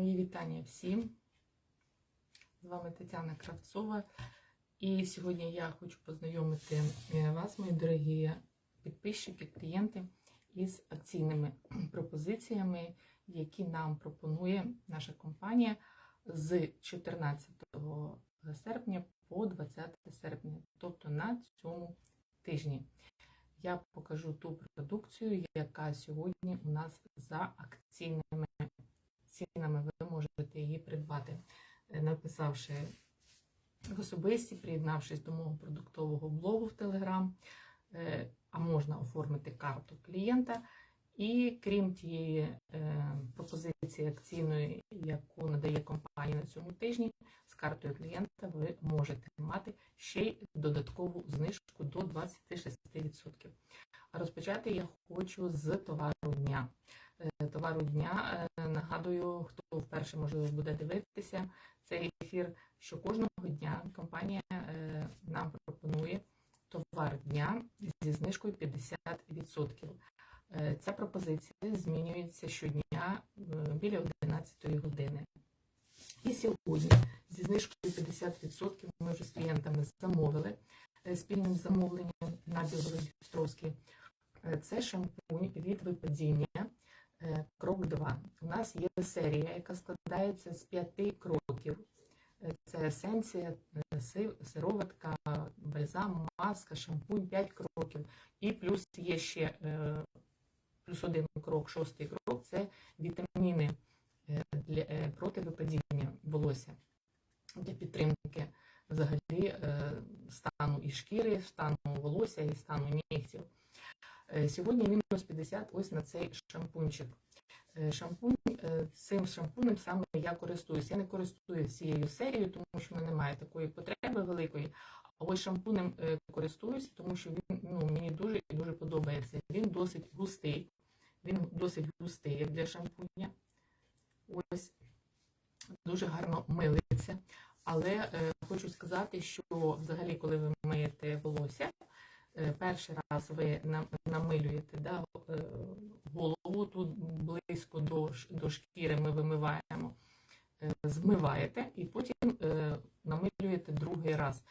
Мої вітання всім. З вами Тетяна Кравцова. І сьогодні я хочу познайомити е, вас, мої дорогі підписчики, клієнти, із акційними пропозиціями, які нам пропонує наша компанія з 14 серпня по 20 серпня, тобто на цьому тижні. Я покажу ту продукцію, яка сьогодні у нас за акційними цінами. Ви можете її придбати, е, написавши в особисті, приєднавшись до мого продуктового блогу в Телеграм, а можна оформити карту клієнта. І крім тієї е, пропозиції акційної, яку надає компанія на цьому тижні, з картою клієнта ви можете мати ще й додаткову знижку до 26%. А розпочати я хочу з товару дня. Е, товару дня е, нагадую, хто вперше можливо буде дивитися цей ефір, що кожного дня компанія е, нам пропонує товар дня зі знижкою 50%. Е, Ця пропозиція змінюється щодня біля 11 години. І сьогодні зі знижкою 50% ми вже з клієнтами замовили спільним замовленням на Білгород-Дністровський. Е, Це шампунь від випадіння крок 2. У нас є серія, яка складається з п'яти кроків. Е, Це есенція, е, сироватка, бальзам, маска, шампунь, 5 кроків. І плюс є ще е, плюс один крок, шостий крок це вітаміни е, для, е, проти випадіння волосся для підтримки взагалі е, стану і шкіри, стану волосся і стану нігтів. Е, Сьогодні мінус 50 ось на цей шампунчик. Е, Шампунь, е, цим шампунем саме я користуюсь. Я не користуюсь цією серією, тому що в мене немає такої потреби великої. А ось шампунем користуюсь, тому що він ну, мені дуже і дуже подобається. Він досить густий. Він досить густий для шампуня. Ось дуже гарно милиться. Але е, хочу сказати, що взагалі, коли ви миєте волосся, перший раз ви намилюєте да, е, голову тут близько до, до шкіри ми вимиваємо, е, змиваєте і потім е, намилюєте другий раз.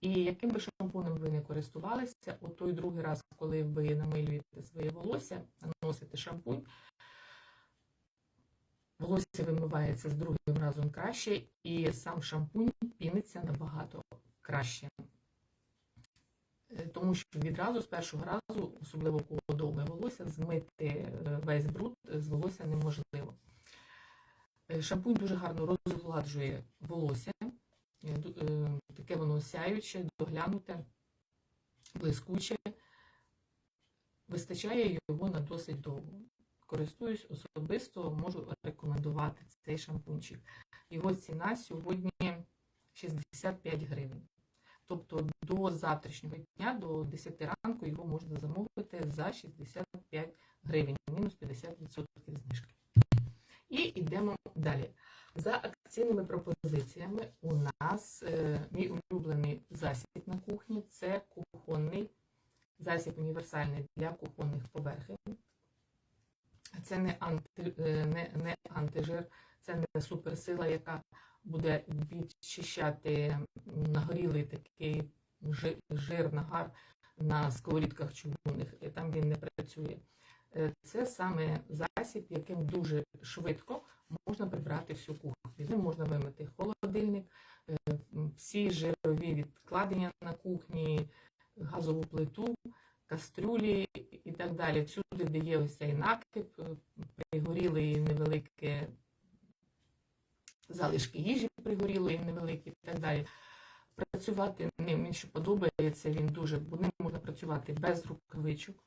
І яким би шампунем ви не користувалися, от той другий раз, коли ви намилюєте своє волосся, наносите шампунь, волосся вимивається з другим разом краще, і сам шампунь піниться набагато краще. Е, Тому що відразу з першого разу, особливо у кого довге волосся, змити е, весь бруд з волосся неможливо. Е, Шампунь дуже гарно розгладжує волосся, Е, е, таке воно сяюче, доглянуте, блискуче. Вистачає його на досить довго. Користуюсь особисто, можу рекомендувати цей шампунчик. Його ціна сьогодні 65 гривень. Тобто до завтрашнього дня, до 10 ранку, його можна замовити за 65 гривень, мінус 50% знижки. І йдемо далі. За акційними пропозиціями у нас е, мій улюблений засіб на кухні це кухонний засіб універсальний для кухонних поверхень. Це не, анти, е, не, не антижир, це не суперсила, яка буде відчищати нагорілий такий жир, нагар на сковорідках чугунних. і Там він не працює. Е, Це саме засіб, яким дуже швидко можна прибрати всю кухню. Ним можна вимити холодильник, е, всі жирові відкладення на кухні, газову плиту, кастрюлі і так далі. Всюди, де є ось цей накип, е, пригорілий невелике залишки їжі пригорілої невеликі і так далі. Працювати ним мені подобається, він дуже, бо ним можна працювати без рукавичок.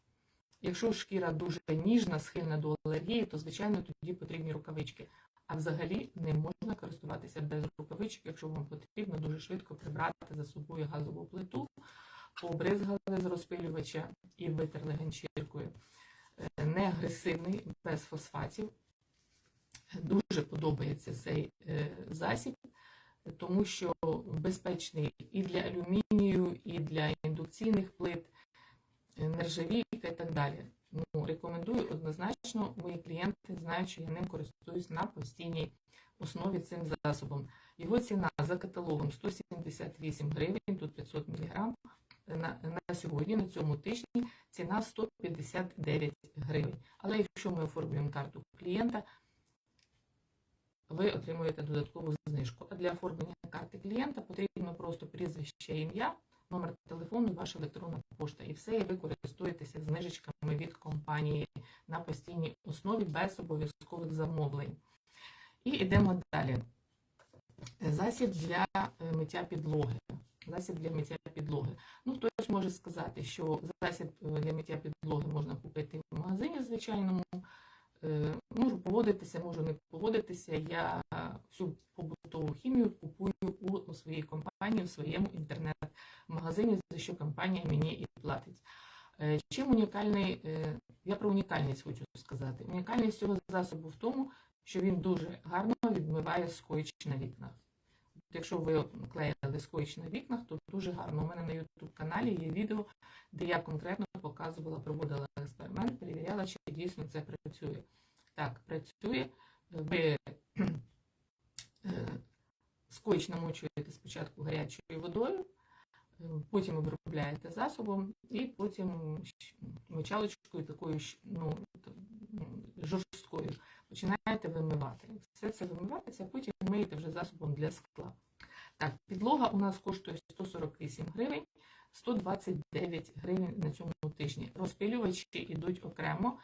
Якщо шкіра дуже ніжна, схильна до алергії, то звичайно тоді потрібні рукавички. А взагалі не можна користуватися без рукавичок, якщо вам потрібно дуже швидко прибрати за собою газову плиту, побризгали з розпилювача і витерли ганчіркою. Е, Не агресивний, без фосфатів. Дуже подобається цей е, засіб, тому що безпечний і для алюмінію, і для індукційних плит, нержавійка і так далі. Ну, рекомендую однозначно, мої клієнти знають, що я ним користуюсь на постійній основі цим засобом. Його ціна за каталогом 178 гривень, тут 500 мг. На, на сьогодні, на цьому тижні, ціна 159 гривень. Але якщо ми оформлюємо карту клієнта, ви отримуєте додаткову знижку. А для оформлення карти клієнта потрібно просто прізвище, ім'я, номер телефону і ваша електронна пошта. І все, і ви користуєтеся знижечками від компанії на постійній основі без обов'язкових замовлень. І йдемо далі. Засіб для е, миття підлоги. Засіб для миття підлоги. Ну, хтось може сказати, що засіб е, для миття підлоги можна купити в магазині звичайному. Можу погодитися, можу не погодитися. Я всю побутову хімію купую у своїй компанії, у своєму інтернет-магазині, за що компанія мені і платить. Е, Чим унікальний, е, я про унікальність хочу сказати. Унікальність цього засобу в тому, що він дуже гарно відмиває скотч на вікнах. Якщо ви клеїли скотч на вікнах, то дуже гарно. У мене на YouTube каналі є відео, де я конкретно показувала, проводила експеримент, перевіряла, чи дійсно це працює. Так, працює. Ви е, скотч намочуєте спочатку гарячою водою, е, потім обробляєте засобом і потім мочалочкою такою ну, ну, жорсткою починаєте вимивати. Все це вимивається, потім миєте вже засобом для скла. Так, підлога у нас коштує 148 гривень, 129 гривень на цьому тижні. Розпилювачі йдуть окремо,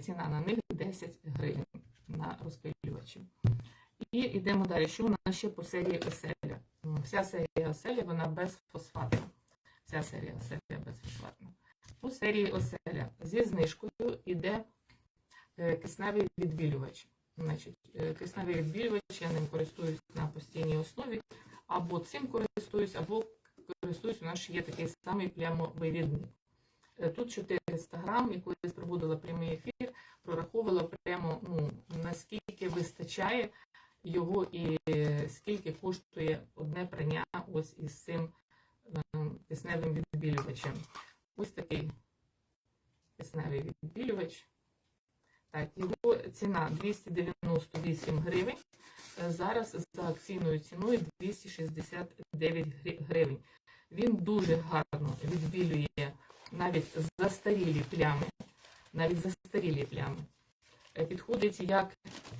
ціна на них 10 гривень на розпилювачі. І йдемо далі. Що у нас ще по серії оселя? Вся серія оселя вона безфосфатна. Вся серія оселя безфосфатна. По серії оселя зі знижкою йде е, кисневий відбілювач. Значить, е, кисневий відбілювач, я ним користуюсь на постійній основі, або цим користуюсь, або користуюсь, у нас є такий самий плямовивідник. Е, Тут 400 грам, і колись проводила прямий ефір, наскільки вистачає його і е, скільки коштує одне прання ось із цим е, кисневим відбілювачем. Ось такий кисневий відбілювач. Так, його ціна 298 гривень. Е, Зараз за акційною ціною 269 гривень. Він дуже гарно відбілює навіть застарілі плями. Навіть застарілі плями. Підходить як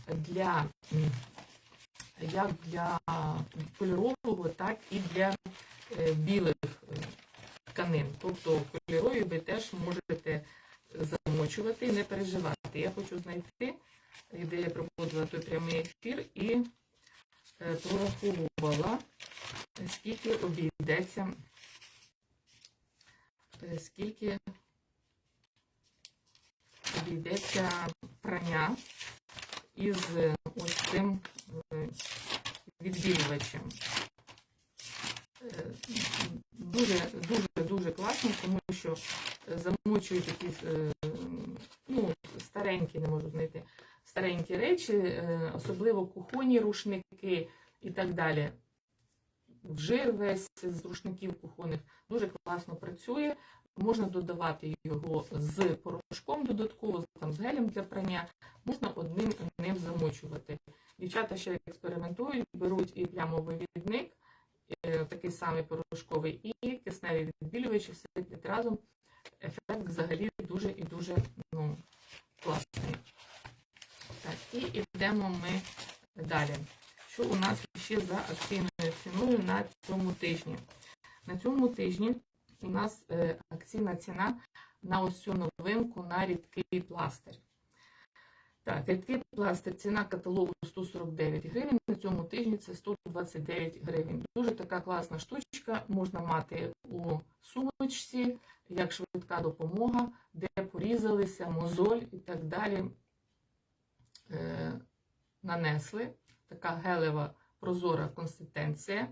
для, як для кольорового, так і для е, білих е, тканин. Тобто кольорові ви теж можете замочувати і не переживати. Я хочу знайти, де я проводила той прямий ефір і е, прораховувала, скільки обійдеться, скільки обійдеться прання із ось цим е, відбілювачем. Е, Дуже, дуже, дуже класно, тому що замочують якісь е, ну, старенькі, не можу знайти, старенькі речі, е, особливо кухонні рушники і так далі. Вжир весь з рушників кухонних дуже класно працює. Можна додавати його з порошком додатково, там, з гелем для прання, можна одним ним замочувати. Дівчата ще експериментують, беруть і плямовий відник, е, такий самий порошковий, і кисневі відбілювачі, все під разом. Ефект взагалі дуже і дуже ну, класний. Так, і йдемо ми далі. Що у нас ще за акційною ціною на цьому тижні? На цьому тижні у нас е, акційна ціна на ось цю новинку на рідкий пластир. Так, рідкий пластир, ціна каталогу 149 гривень, на цьому тижні це 129 гривень. Дуже така класна штучка, можна мати у сумочці, як швидка допомога, де порізалися, мозоль і так далі. Е, нанесли. Така гелева прозора консистенція.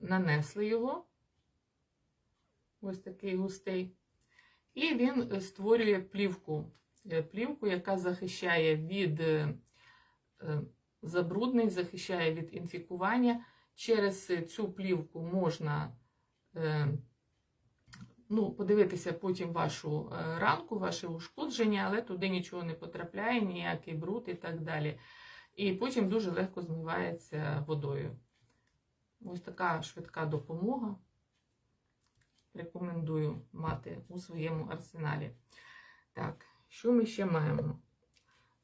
Нанесли його. Ось такий густий. І він е, створює плівку. Е, Плівку, яка захищає від е, забруднень, захищає від інфікування. Через цю плівку можна ну, подивитися потім вашу ранку, ваше ушкодження, але туди нічого не потрапляє, ніякий бруд і так далі. і потім дуже легко змивається водою. Ось така швидка допомога. Рекомендую мати у своєму арсеналі. Так, що ми ще маємо?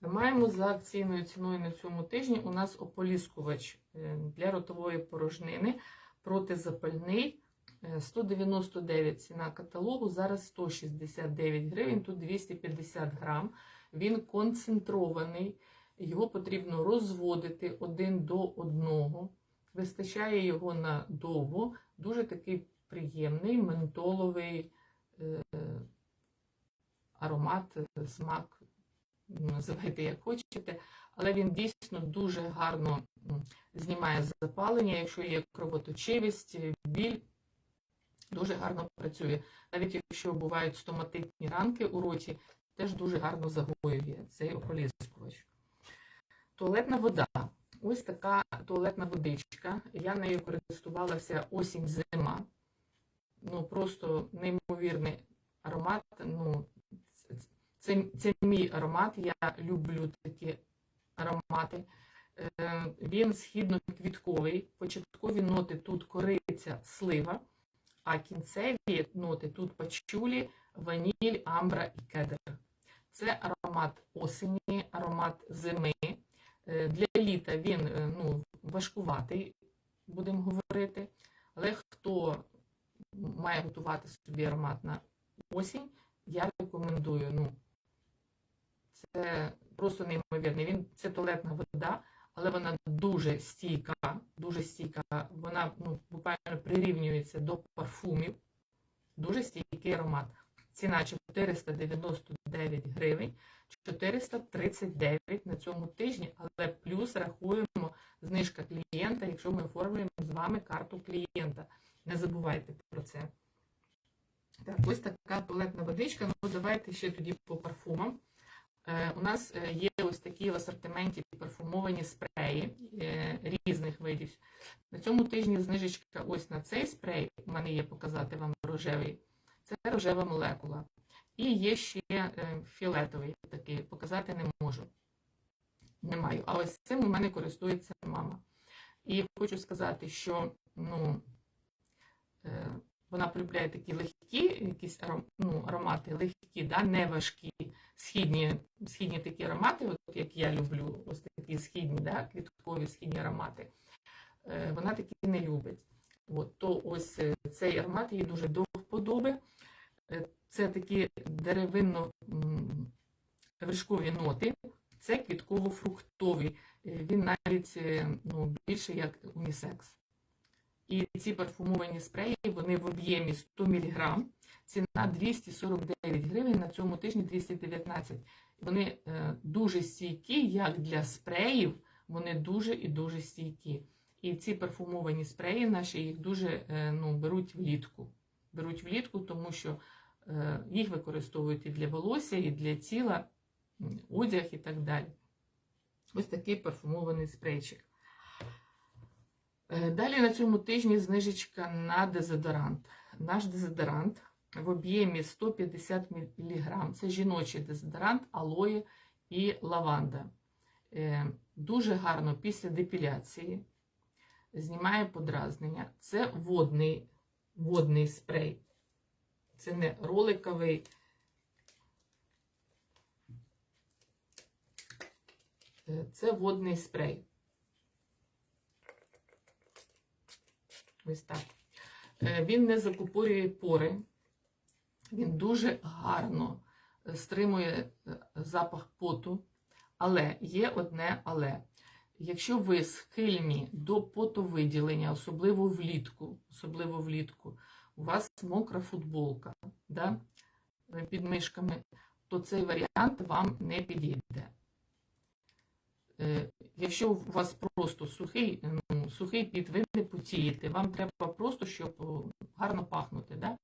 Маємо за акційною ціною на цьому тижні у нас ополіскувач е, для ротової порожнини протизапальний. Е, 199 ціна каталогу, зараз 169 гривень, тут 250 грам. Він концентрований, його потрібно розводити один до одного. Вистачає його на довго. Дуже такий приємний ментоловий е, аромат, смак, називайте як хочете, але він дійсно дуже гарно знімає запалення, якщо є кровоточивість, біль. Дуже гарно працює. Навіть якщо бувають стоматичні ранки у роті, теж дуже гарно загоює цей ополіскувач. Туалетна вода. Ось така туалетна водичка. Я нею користувалася осінь-зима. Ну, просто неймовірний аромат. Ну, це, це, мій аромат. Я люблю такі аромати. Е, Він східно-квітковий. Початкові ноти тут кориця, слива. А кінцеві ноти тут пачулі, ваніль, амбра і кедр. Це аромат осені, аромат зими. Е, Для літа він е, ну, важкуватий, будемо говорити. Але хто має готувати собі аромат на осінь, я рекомендую. Ну, Це просто неймовірний. Він це туалетна вода, але вона дуже стійка, дуже стійка. Вона ну, буквально прирівнюється до парфумів. Дуже стійкий аромат. Ціна 499 гривень, 439 на цьому тижні, але плюс рахуємо знижка клієнта, якщо ми оформлюємо з вами карту клієнта. Не забувайте про це. Так, ось така туалетна водичка. Ну, давайте ще тоді по парфумам. Е, У нас е, є ось такі в асортименті парфумовані спреї е, різних видів. На цьому тижні знижечка ось на цей спрей, у мене є показати вам рожевий. Це рожева молекула. І є ще е, фіолетовий такий, показати не можу. Не маю. А ось цим у мене користується мама. І хочу сказати, що ну, вона полюбляє такі легкі якісь ну, аромати, легкі, да, не важкі, східні, східні такі аромати, от як я люблю, ось такі східні, да, квіткові східні аромати. Е, Вона такі не любить. От, то ось е, цей аромат їй дуже до вподоби. Е, Це такі деревинно-вершкові ноти, це квітково-фруктові. Е, Він навіть е, ну, більше як унісекс. І ці парфумовані спреї, вони в об'ємі 100 мг, ціна 249 гривень, на цьому тижні 219. Вони е, дуже стійкі, як для спреїв, вони дуже і дуже стійкі. І ці парфумовані спреї наші їх дуже е, ну, беруть влітку. Беруть влітку, тому що е, їх використовують і для волосся, і для тіла, одяг і так далі. Ось такий парфумований спрейчик. Е, Далі на цьому тижні знижечка на дезодорант. Наш дезодорант в об'ємі 150 мг. Це жіночий дезодорант, алоє і лаванда. Е, Дуже гарно після депіляції. Знімає подразнення. Це водний, водний спрей. Це не роликовий. Е, Це водний спрей. Ось так. Е, Він не закупорює пори. Він дуже гарно е, стримує е, запах поту. Але є одне але. Якщо ви схильні до потовиділення, особливо влітку, особливо влітку, у вас мокра футболка да, під мишками, то цей варіант вам не підійде. Е, Якщо у вас просто сухий, ну, сухий під, ви не потієте, вам треба просто, щоб гарно пахнути. Да?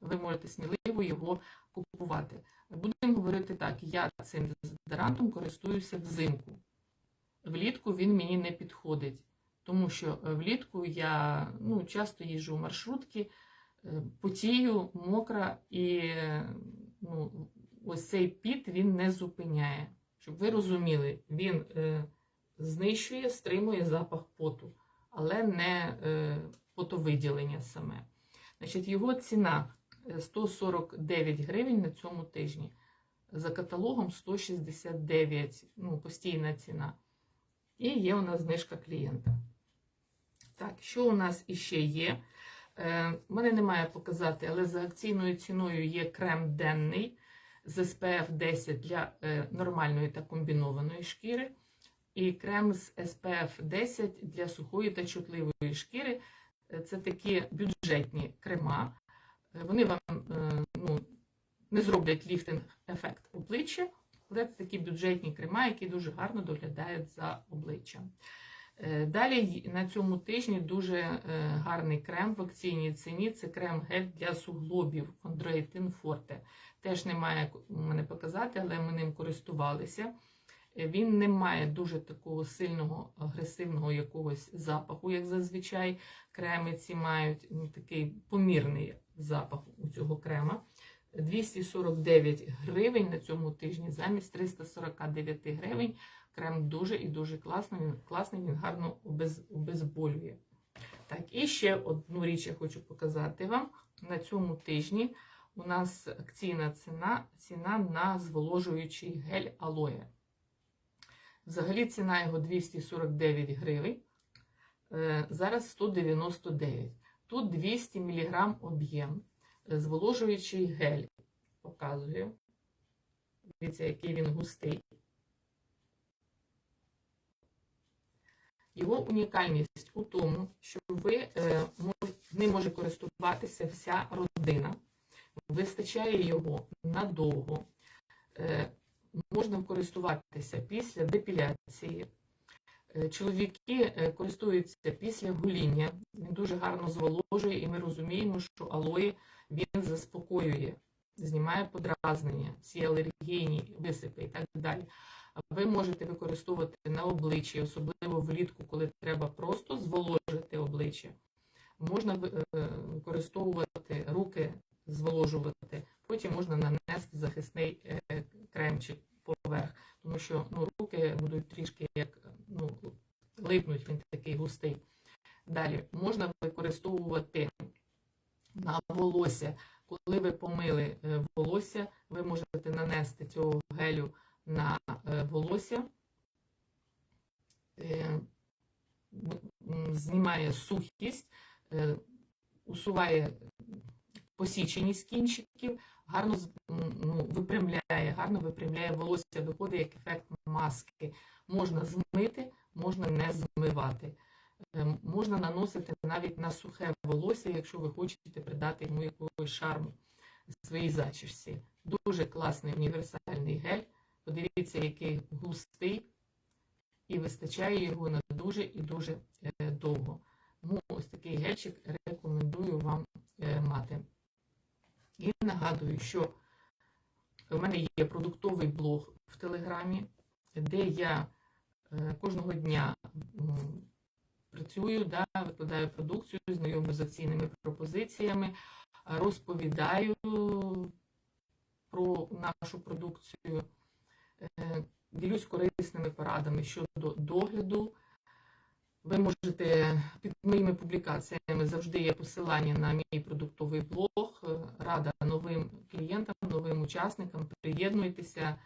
Ви можете сміливо його купувати. Будемо говорити так, я цим дезодорантом користуюся взимку. Влітку він мені не підходить, тому що е, влітку я ну, часто їжджу в маршрутки, е, потію, мокра, і ну, ось цей піт він не зупиняє. Щоб ви розуміли, він е, знищує, стримує запах поту, але не е, потовиділення саме. Значить, його ціна е, 149 гривень на цьому тижні. За каталогом 169, ну, постійна ціна. І є у нас знижка клієнта. Так, що у нас іще є? Е, мене немає показати, але за акційною ціною є крем денний з SPF 10 для е, нормальної та комбінованої шкіри. І крем з SPF 10 для сухої та чутливої шкіри. Е, Це такі бюджетні крема. Е, Вони вам ну, не зроблять ліфтинг ефект обличчя, але це такі бюджетні крема, які дуже гарно доглядають за обличчям. Далі на цьому тижні дуже гарний крем в акційній ціні. Це крем-гель для суглобів Chondroitin Forte. Теж немає мене показати, але ми ним користувалися. Е, Він не має дуже такого сильного агресивного якогось запаху, як зазвичай креми ці мають ну, такий помірний запах у цього крема. 249 гривень на цьому тижні замість 349 гривень. Крем дуже і дуже класний. Він класний, він гарно обезболює. Так, і ще одну річ я хочу показати вам. На цьому тижні у нас акційна ціна, ціна на зволожуючий гель алоє. Взагалі ціна його 249 гривень. Е, Зараз 199. Тут 200 мг об'єм. Е, Зволожуючий гель. Показую. Дивіться, який він густий. Його унікальність у тому, що ви е, ним може користуватися вся родина. Вистачає його надовго. Е, можна користуватися після депіляції. Е, Чоловіки е, користуються після гоління. Він дуже гарно зволожує, і ми розуміємо, що алої він заспокоює, знімає подразнення, всі алергійні висипи і так далі. Ви можете використовувати на обличчі, особливо влітку, коли треба просто зволожити обличчя. Можна використовувати руки, зволожувати, потім можна нанести захисний е, кремчик поверх, тому що ну, руки будуть трішки як ну, липнуть, він такий густий. Далі можна використовувати на волосся. Коли ви помили е, волосся, ви можете нанести цього гелю на е, волосся, знімає сухість, усуває посіченість кінчиків, гарно ну, випрямляє, гарно випрямляє волосся, виходить як ефект маски. Можна змити, можна не змивати. Е, Можна наносити навіть на сухе волосся, якщо ви хочете придати йому якогось шарму своїй зачісці. Дуже класний універсальний гель. Подивіться, який густий, і вистачає його на дуже і дуже е, довго. Тому ось такий гельчик рекомендую вам е, мати. І нагадую, що в мене є продуктовий блог в Телеграмі, де я е, кожного дня працюю, да, викладаю продукцію, знайомлю з акційними пропозиціями, розповідаю про нашу продукцію, е, ділюсь корисними порадами щодо догляду. Ви можете під моїми публікаціями завжди є посилання на мій продуктовий блог. Рада новим клієнтам, новим учасникам. Приєднуйтеся,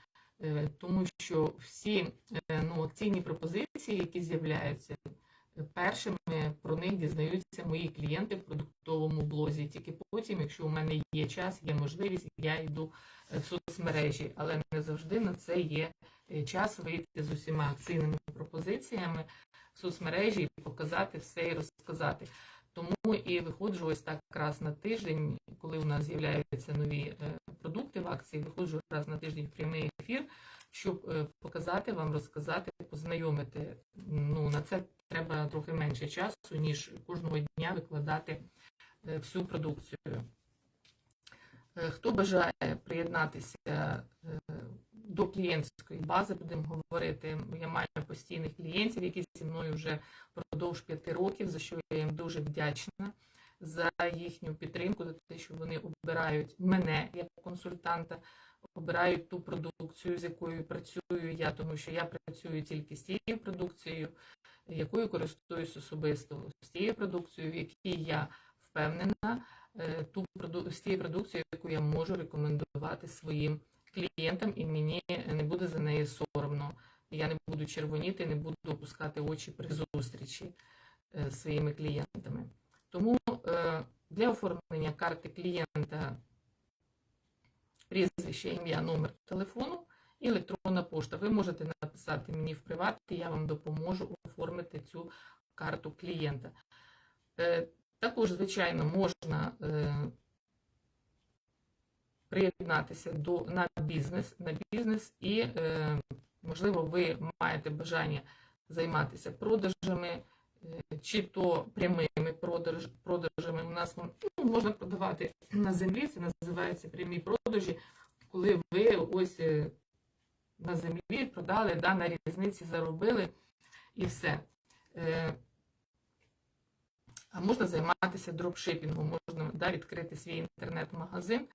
е, тому що всі е, ну, акційні пропозиції, які з'являються, е, першими про них дізнаються мої клієнти в продуктовому блозі. Тільки потім, якщо у мене є час, є можливість, я йду в соцмережі, але не завжди на це є час вийти з усіма акційними пропозиціями соцмережі і показати все і розказати. Тому і виходжу ось так раз на тиждень, коли у нас з'являються нові е, продукти в акції, виходжу раз на тиждень в прямий ефір, щоб е, показати вам, розказати, познайомити. Ну, на це треба трохи менше часу, ніж кожного дня викладати е, всю продукцію. Хто бажає приєднатися до клієнтської бази, будемо говорити. Я маю постійних клієнтів, які зі мною вже впродовж п'яти років, за що я їм дуже вдячна за їхню підтримку, за те, що вони обирають мене як консультанта, обирають ту продукцію, з якою працюю я, тому що я працюю тільки з тією продукцією, якою користуюсь особисто, з тією продукцією, в якій я впевнена, е, ту з тією продукцією, яку я можу рекомендувати своїм клієнтам, і мені не буде за неї соромно. Я не буду червоніти, не буду опускати очі при зустрічі е, з своїми клієнтами. Тому е, для оформлення карти клієнта прізвище, ім'я, номер телефону і електронна пошта. Ви можете написати мені в приват, я вам допоможу оформити цю карту клієнта. Е, Також, звичайно, можна приєднатися до, на бізнес, на бізнес і, е, можливо, ви маєте бажання займатися продажами, е, чи то прямими продаж, продажами. У нас ну, можна продавати на землі, це називається прямі продажі, коли ви ось е, на землі продали, да, на різниці заробили і все. Е, можна займатися дропшипінгом, можна да, відкрити свій інтернет-магазин,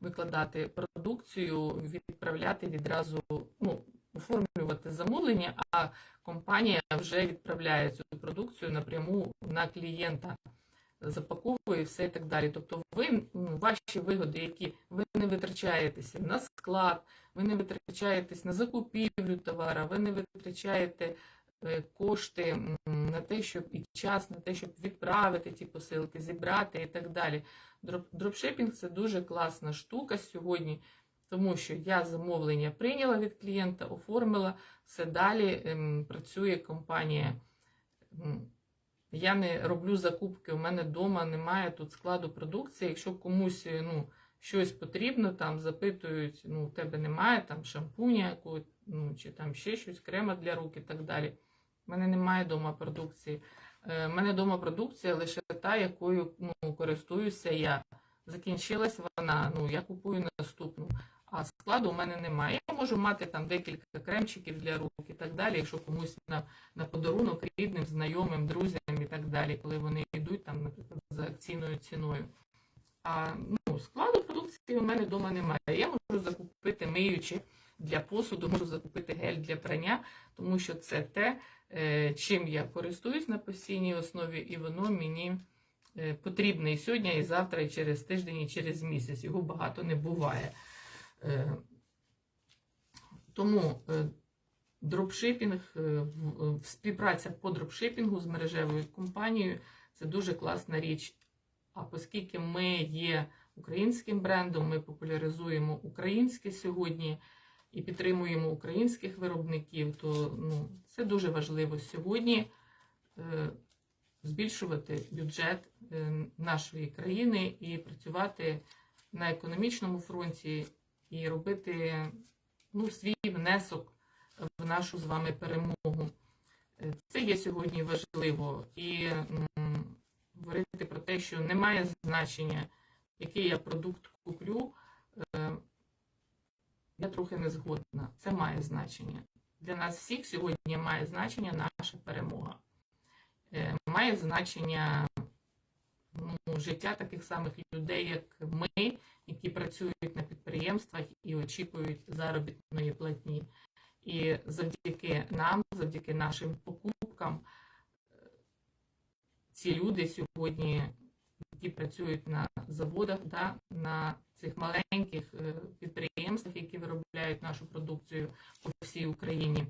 викладати продукцію, відправляти відразу, ну, оформлювати замовлення, а компанія вже відправляє цю продукцію напряму на клієнта, запаковує все і так далі. Тобто ви ваші вигоди, які ви не витрачаєтеся на склад, ви не витрачаєтесь на закупівлю товара, ви не витрачаєте кошти на те, щоб і час, на те, щоб відправити ті посилки, зібрати і так далі. Дропшипінг це дуже класна штука сьогодні, тому що я замовлення прийняла від клієнта, оформила, все далі ем, працює компанія. Я не роблю закупки, у мене вдома немає тут складу продукції. Якщо комусь е, ну, щось потрібно, там запитують, ну, у тебе немає там шампуня, яку, ну, чи там ще щось, крема для рук і так далі. У мене немає вдома продукції. Е, У мене вдома продукція лише та, якою ну, користуюся я. Закінчилась вона, ну я купую наступну. А складу у мене немає. Я можу мати там декілька кремчиків для рук і так далі, якщо комусь на, на подарунок рідним, знайомим, друзям і так далі, коли вони йдуть там, наприклад, за акційною ціною. А ну, складу продукції у мене вдома немає. Я можу закупити миючі для посуду, можу закупити гель для прання, тому що це те, чим я користуюсь на постійній основі, і воно мені е, потрібне і сьогодні, і завтра, і через тиждень, і через місяць. Його багато не буває. Е, Тому е, дропшипінг, е, співпраця по дропшипінгу з мережевою компанією це дуже класна річ. А оскільки ми є українським брендом, ми популяризуємо українське сьогодні і підтримуємо українських виробників, то ну, це дуже важливо сьогодні е, збільшувати бюджет е, нашої країни і працювати на економічному фронті і робити ну, свій внесок в нашу з вами перемогу. Е, Це є сьогодні важливо. І говорити про те, що немає значення, який я продукт куплю, я трохи не згодна. Це має значення. Для нас всіх сьогодні має значення наша перемога. Е, Має значення ну, життя таких самих людей, як ми, які працюють на підприємствах і очікують заробітної платні. І завдяки нам, завдяки нашим покупкам, е, ці люди сьогодні, які працюють на заводах, да, на цих маленьких е, підприємствах, які виробляють нашу продукцію по всій Україні,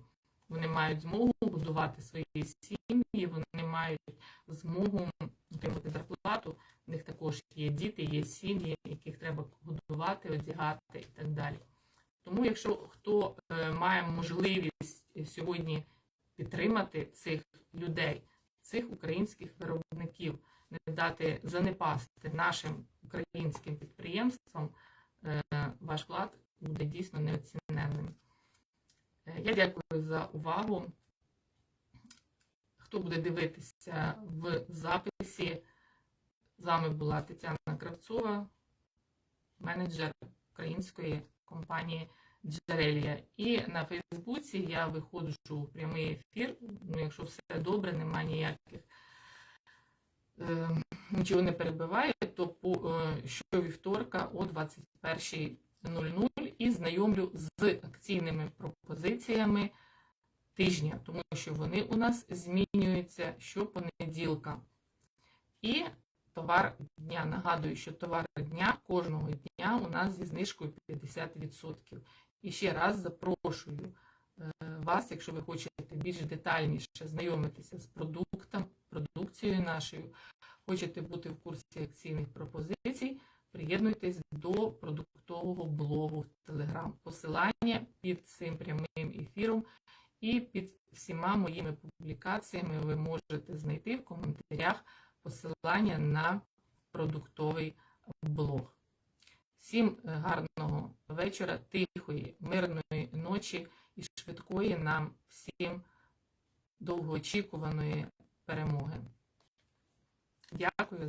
вони мають змогу будувати свої сім'ї, вони мають змогу отримати зарплату. В них також є діти, є сім'ї, яких треба годувати, одягати і так далі. Тому, якщо хто е, має можливість сьогодні підтримати цих людей, цих українських виробників, не дати занепасти нашим українським підприємствам, е, ваш вклад буде дійсно неоціненним. Е, Я дякую за увагу. Хто буде дивитися в записі, з вами була Тетяна Кравцова, менеджер української компанії Джерелія. І на Фейсбуці я виходжу в прямий ефір. Ну, якщо все добре, немає ніяких нічого не перебиває, то е, щовівторка о 21.00 із знайомлю з акційними пропозиціями тижня, тому що вони у нас змінюються щопонеділка. І товар дня. Нагадую, що товар дня кожного дня у нас зі знижкою 50%. І ще раз запрошую е, вас, якщо ви хочете більш детальніше знайомитися з продуктом, продукцією нашою, хочете бути в курсі акційних пропозицій, приєднуйтесь до продуктового блогу в Телеграм. Посилання під цим прямим ефіром і під всіма моїми публікаціями ви можете знайти в коментарях посилання на продуктовий блог. Всім е, гарного вечора, тихої, мирної ночі і швидкої нам всім довгоочікуваної перемоги. Дякую